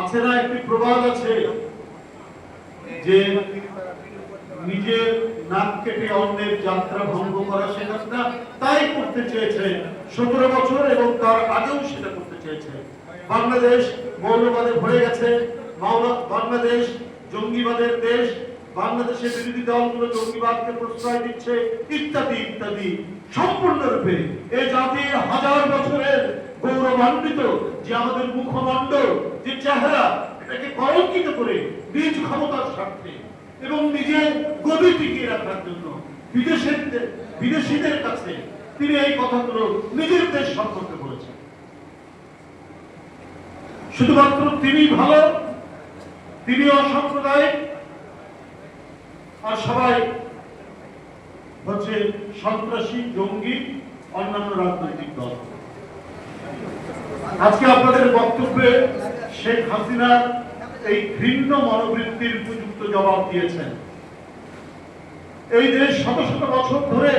আছে না একটি প্রবাদ আছে যে নিজের নাক কেটে অন্যের যাত্রা ভঙ্গ করা সে না তাই করতে চেয়েছে। সতেরো বছর এবং তার আগেও সেটা করতে চেয়েছে। বাংলাদেশ মৌলবাদে ভরে গেছে। বাংলাদেশ জঙ্গিবাদের দেশ। বাংলাদেশের বিরোধী দলগুলো জঙ্গিবাদকে প্রশ্রয় দিচ্ছে, ইত্যাদি ইত্যাদি। সম্পূর্ণরূপে এই জাতির হাজার বছরের গৌরবান্বিত যে আমাদের মুখমণ্ডল যে চেহারা, এটাকে কলঙ্কিত করে নিজ ক্ষমতার স্বার্থে এবং নিজের গদি টিকিয়ে রাখার জন্য বিদেশের বিদেশিদের কাছে তিনি এই কথাগুলো নিজের দেশ সম্পর্কে বলেছেন। শুধুমাত্র তিনি ভালো, তিনি অসাম্প্রদায়িক, আর সবাই হচ্ছে সন্ত্রাসী, জঙ্গি, অন্যান্য রাজনৈতিক দল। আজকে আপনাদের বক্তব্যে শেখ হাসিনা এই ঘৃণ্য মনোবৃত্তির উপযুক্ত জবাব দিয়েছেন। এই দেশ শত শত বছর ধরে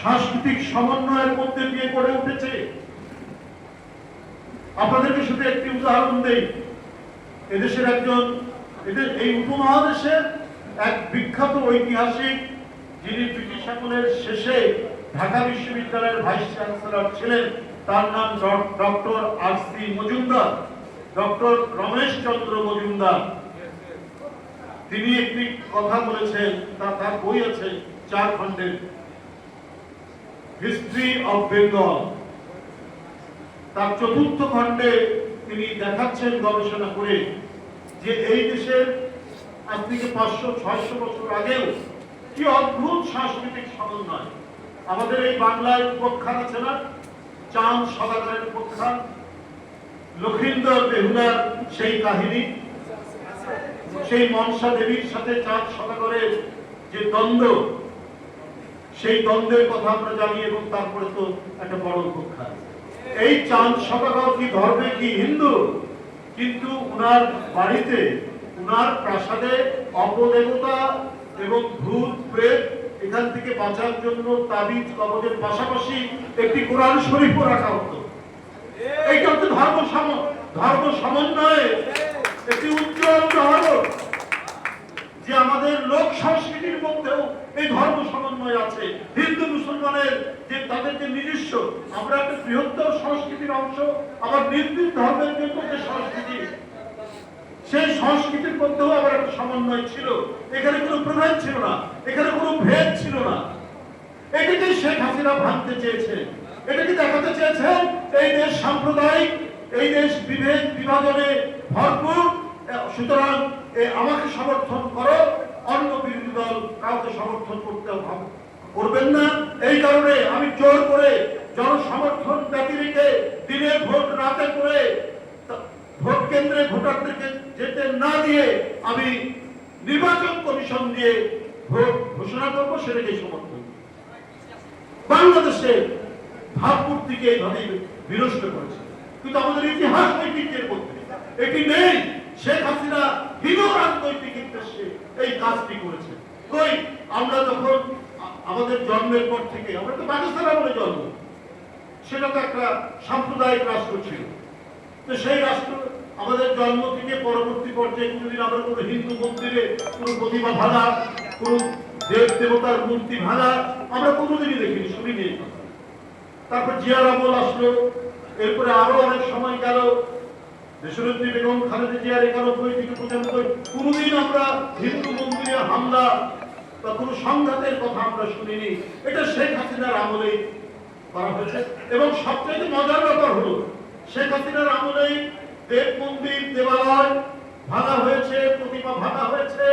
সাংস্কৃতিক সমন্বয়ের মধ্যে দিয়ে গড়ে উঠেছে। আপনাদেরকে শুধু একটি উদাহরণ দেই। এদেশের একজন, এদের এই উপমহাদেশের এক বিখ্যাত ঐতিহাসিক যিনি ব্রিটিশ আমলের শেষে ঢাকা বিশ্ববিদ্যালয়ের ভাইস চ্যান্সেলর ছিলেন তার নাম doctor R C Majumdar. Doctor Ramesh Chandra Majumdar. তিনি একটি কথা বলেছেন, তা তার বই আছে চার খণ্ডের হিস্ট্রি অফ বেঙ্গল। তার চতুর্থ খণ্ডে তিনি দেখাচ্ছেন গবেষণা করে যে এই দেশের আজ থেকে পাঁচশো, ছয়শো বছর আগেও কি অদ্ভুত সাংস্কৃতিক সমন্বয়। আমাদের এই বাংলায় উপখ্যান আছে না? চাঁদ সদাগরের উপখ্যান লক্ষিন্দর বেহুলার সেই কাহিনী, সেই মনসা দেবীর সাথে চাঁদ সদাগরের যে দ্বন্দ্ব, সেই দ্বন্দ্বের কথা আমরা জানি এবং তারপরে তো একটা বড় উপখ্যান এই চাঁদ সদাগর কি ধর্মে কি হিন্দু? কিন্তু উনার বাড়িতে, উনার প্রাসাদে অপদেবতা এবং ভূত, প্রেত এখান থেকে বাঁচার জন্য তাবিজ কবজের পাশাপাশি একটি কোরআন শরীফও রাখা হতো। এইটা হচ্ছে ধর্ম সম ধর্ম সমন্বয়ে একটি উজ্জ্বল উদাহরণ যে আমাদের লোক সংস্কৃতির মধ্যেও এই ধর্ম সমন্বয় আছে। হিন্দু, মুসলমানের যে তাদের যে নিজস্ব, আমরা একটা বৃহত্তর সংস্কৃতির অংশ, আবার নিজ ধর্মের জন্য যে সংস্কৃতি সেই সংস্কৃতির মধ্যেও আবার একটা সমন্বয় ছিল। এখানে কোনো প্রভেদ ছিল না, এখানে কোনো ভেদ ছিল না। এটাকে শেখ হাসিনা ভাঙতে চেয়েছে? এটাকে দেখাতে চেয়েছেন? এই দেশ সাম্প্রদায়িক, এই দেশ বিভেদ বিভাজনে ভরপুর। সুতরাং আমাকে সমর্থন করো, অন্য বিরোধী দল কাউকে সমর্থন করতে হবে করবেন না। এই কারণে আমি জোর করে জনসমর্থন ব্যতি রেখে দিনের ভোট রাতে করে ভোটারদেরকে যেতে না দিয়ে আমি নির্বাচন কমিশন দিয়ে ভোট ঘোষণা করব সেটাকে সমর্থন। বাংলাদেশে ভাবমূর্তিকে এইভাবে বিনষ্ট করেছে। কিন্তু আমাদের ইতিহাস ঐতিহ্যের মধ্যে এটি নেই। শেখ হাসিনা হীন উদ্দেশ্যে এই কাজটি করেছে কই? আমরা যখন আমাদের জন্মের পর থেকে, আমরা তো পাকিস্তান আমলে জন্ম। সেটা তো একটা সাম্প্রদায়িক রাষ্ট্র ছিল। তো সেই রাষ্ট্র আমাদের জন্ম থেকে পরবর্তী পর্যায়ে কোনোদিন আমরা কোনো হিন্দু মন্দিরে, কোনো প্রতিমা ভাঙা, কোনো দেব দেবতার মূর্তি ভাঙা আমরা কোনোদিনই দেখিনি, শুনিনি। তারপর জিয়ার আমল আসলো, এরপরে আরও অনেক সময় গেল। দেশনেত্রী বেগম খালেদা জিয়ার একানব্বই থেকে পঁচানব্বই, কোনোদিন আমরা হিন্দু মন্দিরে হামলা বা কোনো সংঘাতের কথা আমরা শুনিনি। এটা শেখ হাসিনার আমলেই করা হয়েছে। এবং সবচেয়ে মজার ব্যাপার হলো, শেখ হাসিনার আমলেই দেব মন্দির দেবালয় ভাঙা হয়েছে, প্রতিমা ভাঙা হয়েছে।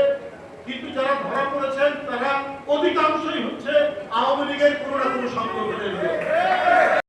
কিন্তু যারা ধরা পড়েছেন, তারা অধিকাংশই হচ্ছে আওয়ামী লীগের কোনো না কোনো সংগঠনের